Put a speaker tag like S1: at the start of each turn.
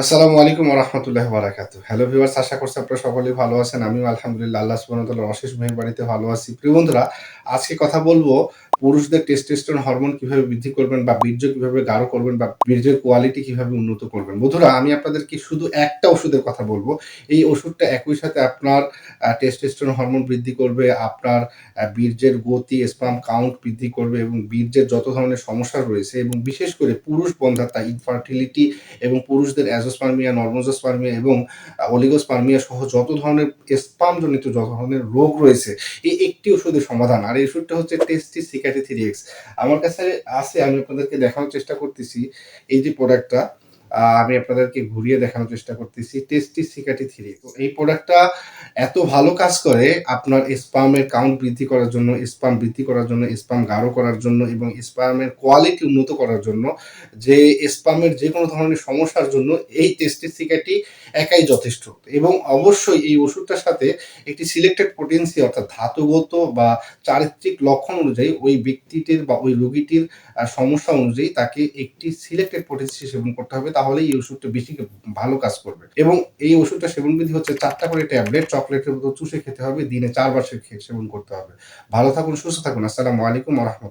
S1: আসসালামু আলাইকুম রহমতুল্লাহ বারাকাতু হ্যালো ভিউয়ার্স আশা করছি আপনারা সকলেই ভালো আছেন। আমি আলহামদুলিল্লাহ, আল্লাহ তাআলার অশেষ মেহেরবানিতে ভালো আছি। প্রিয় বন্ধুরা, আজকে কথা বলব পুরুষদের টেস্টোস্টেরন হরমোন কীভাবে বৃদ্ধি করবেন বা বীর্য কীভাবে গাঢ় করবেন বা বীর্যের কোয়ালিটি কীভাবে উন্নত করবেন? বন্ধুরা, আমি আপনাদেরকে শুধু একটা ওষুধের কথা বলব। এই ওষুধটা একই সাথে আপনার টেস্টোস্টেরন হরমোন বৃদ্ধি করবে, আপনার বীর্যের গতি স্পাম কাউন্ট বৃদ্ধি করবে এবং বীর্যের যত ধরনের সমস্যা রয়েছে এবং বিশেষ করে পুরুষ বন্ধাত্তা ইনফার্টিলিটি এবং পুরুষদের অ্যাজোস্পার্মিয়া নর্মোজোস্পার্মিয়া এবং অলিগোস্পার্মিয়া সহ যত ধরনের স্পামজনিত যত ধরনের রোগ রয়েছে, এই একটি ওষুধের সমাধান। আর এই ওষুধটা হচ্ছে টেস্টি থ্রি এক্স আমার কাছে আছে আমি আপনাদেরকে দেখানোর চেষ্টা করতেছি। এই যে প্রোডাক্টটা আমি আপনাদেরকে ঘুরিয়ে দেখানোর চেষ্টা করতেছি। টেস্টি সিকাটি থ্রি তো এই প্রোডাক্টটা এত ভালো কাজ করে, আপনার স্পামের কাউন্ট বৃদ্ধি করার জন্য স্পাম বৃদ্ধি করার জন্য স্পাম গাঢ় করার জন্য এবং স্পামের কোয়ালিটি উন্নত করার জন্য, যে স্পামের যে কোনো ধরনের সমস্যার জন্য এই টেস্টি সিকাটি একাই যথেষ্ট। এবং অবশ্যই এই ওষুধটার সাথে একটি সিলেক্টেড পোটেন্সি অর্থাৎ ধাতুগত বা চারিত্রিক লক্ষণ অনুযায়ী ওই ব্যক্তিটির বা ওই রোগীটির সমস্যা অনুযায়ী তাকে একটি সিলেক্টেড পোটেন্সি সেবন করতে হবে। তাহলে এই ওষুধটা বেশি ভালো কাজ করবে। এবং এই ওষুধটা সেবন বিধি হচ্ছে চারটা করে ট্যাবলেট, চকলেটের মতো চুষে খেতে হবে, দিনে চারবার সেবন করতে হবে। ভালো থাকুন, সুস্থ থাকুন। আসসালামু আলাইকুম রহমতুল্লাহ।